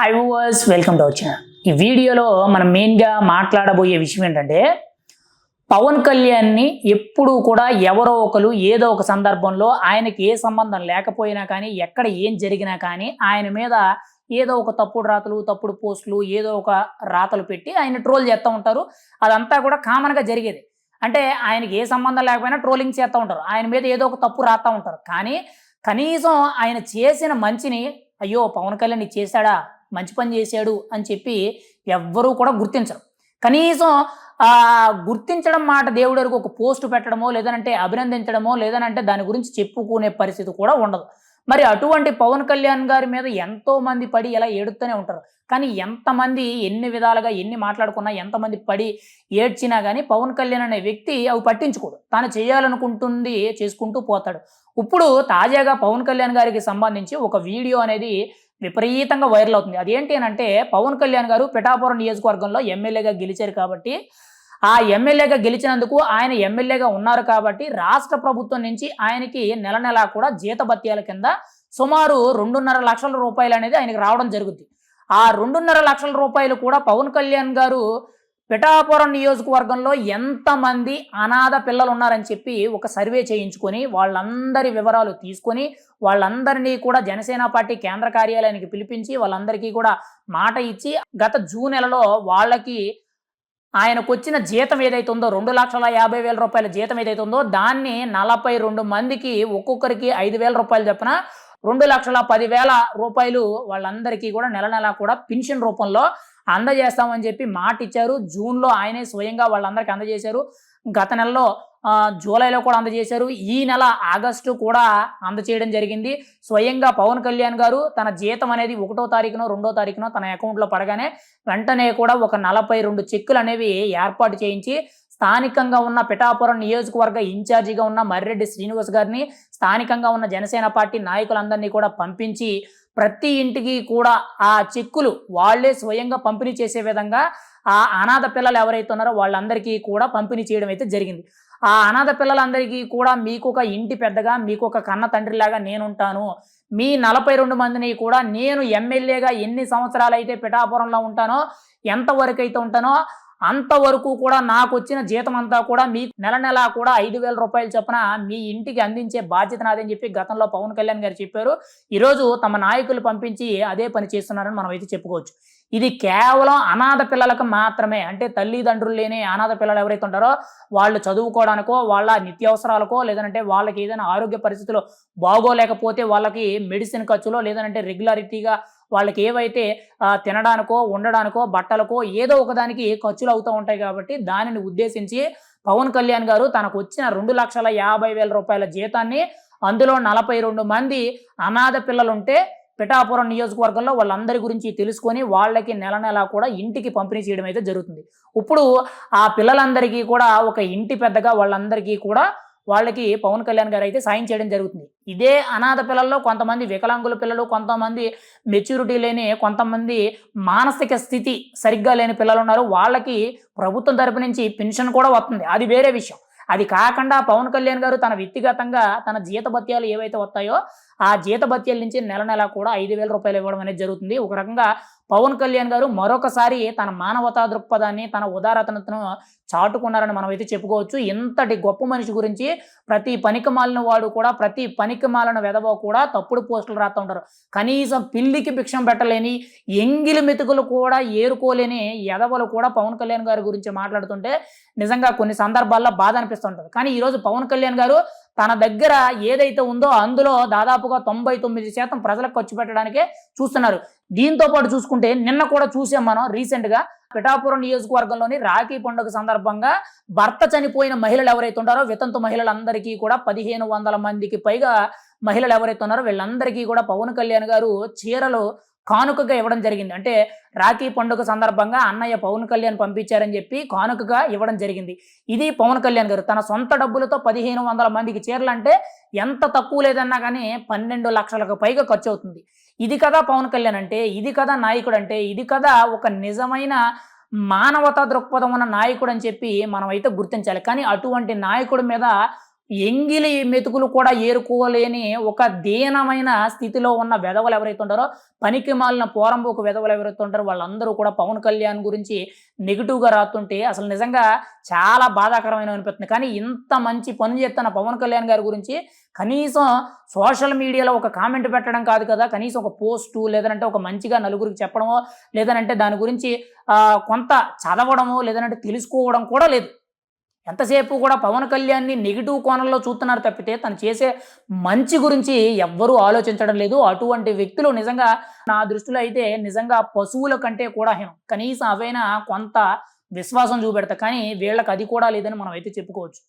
High viewers welcome to వచ్చిన ఈ వీడియోలో మనం మెయిన్గా మాట్లాడబోయే విషయం ఏంటంటే పవన్ కళ్యాణ్ని ఎప్పుడూ కూడా ఎవరో ఒకరు ఏదో ఒక సందర్భంలో ఆయనకి ఏ సంబంధం లేకపోయినా కానీ ఎక్కడ ఏం జరిగినా కానీ ఆయన మీద ఏదో ఒక తప్పుడు రాతలు తప్పుడు పోస్టులు ఏదో ఒక రాతలు పెట్టి ఆయన ట్రోల్ చేస్తూ ఉంటారు. అదంతా కూడా కామన్గా జరిగేది. అంటే ఆయనకి ఏ సంబంధం లేకపోయినా ట్రోలింగ్ చేస్తూ ఉంటారు. ఆయన మీద ఏదో ఒక తప్పు రాస్తూ ఉంటారు. కానీ కనీసం ఆయన చేసిన మంచిని అయ్యో పవన్ కళ్యాణ్ చేశాడా? మంచి పని చేశాడు అని చెప్పి ఎవ్వరూ కూడా గుర్తించరు. కనీసం ఆ గుర్తించడం మాట దేవుడికి ఒక పోస్ట్ పెట్టడమో లేదనంటే అభినందించడమో లేదనంటే దాని గురించి చెప్పుకునే పరిస్థితి కూడా ఉండదు. మరి అటువంటి పవన్ కళ్యాణ్ గారి మీద ఎంతో మంది పడి ఇలా ఏడుతూనే ఉంటారు. కానీ ఎంతమంది ఎన్ని విధాలుగా ఎన్ని మాట్లాడుకున్నా ఎంతమంది పడి ఏడ్చినా కానీ పవన్ కళ్యాణ్ అనే వ్యక్తి అవి పట్టించుకోడు. తాను చేయాలనుకుంటుంది చేసుకుంటూ పోతాడు. ఇప్పుడు తాజాగా పవన్ కళ్యాణ్ గారికి సంబంధించి ఒక వీడియో అనేది విపరీతంగా వైరల్ అవుతుంది. అదేంటి అని అంటే పవన్ కళ్యాణ్ గారు పిఠాపురం నియోజకవర్గంలో ఎమ్మెల్యేగా గెలిచారు కాబట్టి ఆ ఎమ్మెల్యేగా గెలిచినందుకు ఆయన ఎమ్మెల్యేగా ఉన్నారు కాబట్టి రాష్ట్ర ప్రభుత్వం నుంచి ఆయనకి నెల నెలా కూడా జీతభత్యాల కింద సుమారు రెండున్నర లక్షల రూపాయలు అనేది ఆయనకి రావడం జరుగుద్ది. ఆ రెండున్నర లక్షల రూపాయలు కూడా పవన్ కళ్యాణ్ గారు పిఠాపురం నియోజకవర్గంలో ఎంతమంది అనాథ పిల్లలు ఉన్నారని చెప్పి ఒక సర్వే చేయించుకొని వాళ్ళందరి వివరాలు తీసుకొని వాళ్ళందరినీ కూడా జనసేన పార్టీ కేంద్ర కార్యాలయానికి పిలిపించి వాళ్ళందరికీ కూడా మాట ఇచ్చి గత జూన్ నెలలో వాళ్ళకి ఆయనకు వచ్చిన జీతం ఏదైతే ఉందో రెండు లక్షల యాభై వేల రూపాయల జీతం ఏదైతే ఉందో దాన్ని నలభై రెండు మందికి ఒక్కొక్కరికి ఐదు వేల రూపాయలు చెప్పిన రెండు లక్షల పదివేల రూపాయలు వాళ్ళందరికీ కూడా నెల నెల కూడా పెన్షన్ రూపంలో అందజేస్తామని చెప్పి మాట ఇచ్చారు జూన్లో ఆయనే స్వయంగా వాళ్ళందరికీ అందజేశారు. గత నెలలో జూలైలో కూడా అందజేశారు. ఈ నెల ఆగస్టు కూడా అందచేయడం జరిగింది. స్వయంగా పవన్ కళ్యాణ్ గారు తన జీతం అనేది ఒకటో తారీఖునో రెండో తారీఖునో తన అకౌంట్లో పడగానే వెంటనే కూడా ఒక నలభై రెండు చెక్కులు అనేవి ఏర్పాటు చేయించి స్థానికంగా ఉన్న పిఠాపురం నియోజకవర్గ ఇన్ఛార్జిగా ఉన్న మర్రెడ్డి శ్రీనివాస్ గారిని స్థానికంగా ఉన్న జనసేన పార్టీ నాయకులందరినీ కూడా పంపించి ప్రతి ఇంటికి కూడా ఆ చెక్కులు వాళ్ళే స్వయంగా పంపిణీ చేసే విధంగా ఆ అనాథ పిల్లలు ఎవరైతే ఉన్నారో వాళ్ళందరికీ కూడా పంపిణీ చేయడం అయితే జరిగింది. ఆ అనాథ పిల్లలందరికీ కూడా మీకు ఒక ఇంటి పెద్దగా మీకు ఒక కన్న తండ్రిలాగా నేనుంటాను. మీ నలభై రెండు మందిని కూడా నేను ఎమ్మెల్యేగా ఎన్ని సంవత్సరాలు అయితే పిఠాపురంలో ఉంటానో ఎంతవరకు అయితే ఉంటానో అంతవరకు కూడా నాకు వచ్చిన జీతం అంతా కూడా మీ నెల నెల కూడా ఐదు వేల రూపాయలు చొప్పున మీ ఇంటికి అందించే బాధ్యత నాదని చెప్పి గతంలో పవన్ కళ్యాణ్ గారు చెప్పారు. ఈరోజు తమ నాయకులు పంపించి అదే పని చేస్తున్నారని మనం అయితే చెప్పుకోవచ్చు. ఇది కేవలం అనాథ పిల్లలకు మాత్రమే అంటే తల్లిదండ్రులు లేని అనాథ పిల్లలు ఎవరైతే ఉంటారో వాళ్ళు చదువుకోవడానికో వాళ్ళ నిత్యావసరాలకో లేదంటే వాళ్ళకి ఏదైనా ఆరోగ్య పరిస్థితులు బాగోలేకపోతే వాళ్ళకి మెడిసిన్ ఖర్చులో లేదంటే రెగ్యులారిటీగా వాళ్ళకి ఏవైతే తినడానికో ఉండడానికో బట్టలకో ఏదో ఒకదానికి ఖర్చులు అవుతూ ఉంటాయి కాబట్టి దానిని ఉద్దేశించి పవన్ కళ్యాణ్ గారు తనకు వచ్చిన రెండు లక్షల యాభై వేల రూపాయల జీతాన్ని అందులో నలభై రెండు మంది అనాథ పిల్లలుంటే పిఠాపురం నియోజకవర్గంలో వాళ్ళందరి గురించి తెలుసుకొని వాళ్ళకి నెల నెల కూడా ఇంటికి పంపిణీ చేయడం అయితే జరుగుతుంది. ఇప్పుడు ఆ పిల్లలందరికీ కూడా ఒక ఇంటి పెద్దగా వాళ్ళందరికీ కూడా వాళ్ళకి పవన్ కళ్యాణ్ గారు అయితే సాయం చేయడం జరుగుతుంది. ఇదే అనాథ పిల్లల్లో కొంతమంది వికలాంగుల పిల్లలు కొంతమంది మెచ్యూరిటీ లేని కొంతమంది మానసిక స్థితి సరిగ్గా లేని పిల్లలు ఉన్నారు. వాళ్ళకి ప్రభుత్వం తరపు నుంచి పెన్షన్ కూడా వస్తుంది. అది వేరే విషయం. అది కాకుండా పవన్ కళ్యాణ్ గారు తన వ్యక్తిగతంగా తన జీతభత్యాలు ఏవైతే వస్తాయో ఆ జీతభత్యాల నుంచి నెల నెల కూడా ఐదు వేల రూపాయలు ఇవ్వడం అనేది జరుగుతుంది. ఒక రకంగా పవన్ కళ్యాణ్ గారు మరొకసారి తన మానవతా దృక్పథాన్ని తన ఉదారతను చాటుకున్నారని మనం అయితే చెప్పుకోవచ్చు. ఇంతటి గొప్ప మనిషి గురించి ప్రతి పనికి మాలిన వాడు కూడా ప్రతి పనికి మాలిన వెధవ కూడా తప్పుడు పోస్టులు రాస్తూ ఉంటారు. కనీసం పిల్లికి భిక్షం పెట్టలేని ఎంగిలి మెతుకులు కూడా ఏరుకోలేని ఎదవలు కూడా పవన్ కళ్యాణ్ గారి గురించి మాట్లాడుతుంటే నిజంగా కొన్ని సందర్భాల్లో బాధ అనిపిస్తుంటుంది కానీ ఈరోజు పవన్ కళ్యాణ్ గారు తన దగ్గర ఏదైతే ఉందో అందులో దాదాపుగా తొంభై తొమ్మిది శాతం ప్రజలకు ఖర్చు పెట్టడానికే చూస్తున్నారు. దీంతో పాటు చూసుకుంటే నిన్న కూడా చూసాం మనం రీసెంట్గా పిఠాపురం నియోజకవర్గంలోని రాఖీ పండుగ సందర్భంగా భర్త చనిపోయిన మహిళలు ఎవరైతే ఉంటారో వితంతు మహిళలందరికీ కూడా పదిహేను వందల మందికి పైగా మహిళలు ఎవరైతే ఉన్నారో వీళ్ళందరికీ కూడా పవన్ కళ్యాణ్ గారు చీరలు కానుకగా ఇవ్వడం జరిగింది. అంటే రాఖీ పండుగ సందర్భంగా అన్నయ్య పవన్ కళ్యాణ్ పంపించారని చెప్పి కానుకగా ఇవ్వడం జరిగింది. ఇది పవన్ కళ్యాణ్ గారు తన సొంత డబ్బులతో పదిహేను వందల మందికి చీరలంటే ఎంత తక్కువ లేదన్నా కానీ పన్నెండు లక్షలకు పైగా ఖర్చు అవుతుంది ఇది కదా పవన్ కళ్యాణ్ అంటే ఇది కదా నాయకుడు అంటే ఇది కదా ఒక నిజమైన మానవతా దృక్పథం ఉన్న నాయకుడు అని చెప్పి మనం అయితే గుర్తించాలి. కానీ అటువంటి నాయకుడి మీద ఎంగిలి మెతుకులు కూడా ఏరుకోలేని ఒక దీనమైన స్థితిలో ఉన్న వెధవలు ఎవరైతే ఉంటారో పనికి మాలిన పోరంబోకు వెధవలు ఎవరైతే ఉంటారో వాళ్ళందరూ కూడా పవన్ కళ్యాణ్ గురించి నెగిటివ్గా రాస్తుంటే అసలు నిజంగా చాలా బాధాకరమైన అనిపిస్తుంది. కానీ ఇంత మంచి పని చేస్తున్న పవన్ కళ్యాణ్ గారి గురించి కనీసం సోషల్ మీడియాలో ఒక కామెంట్ పెట్టడం కాదు కదా కనీసం ఒక పోస్టు లేదంటే ఒక మంచిగా నలుగురికి చెప్పడమో లేదనంటే దాని గురించి కొంత చదవడమో లేదనంటే తెలుసుకోవడం కూడా లేదు. ఎంతసేపు కూడా పవన్ కళ్యాణ్ని నెగిటివ్ కోణంలో చూస్తున్నారు తప్పితే తను చేసే మంచి గురించి ఎవ్వరూ ఆలోచించడం లేదు. అటువంటి వ్యక్తులు నిజంగా నా దృష్టిలో అయితే నిజంగా పశువుల కంటే కూడా హీనం. కనీసం అవైనా కొంత విశ్వాసం చూపెడతా. కానీ వీళ్ళకి అది కూడా లేదని మనం అయితే చెప్పుకోవచ్చు.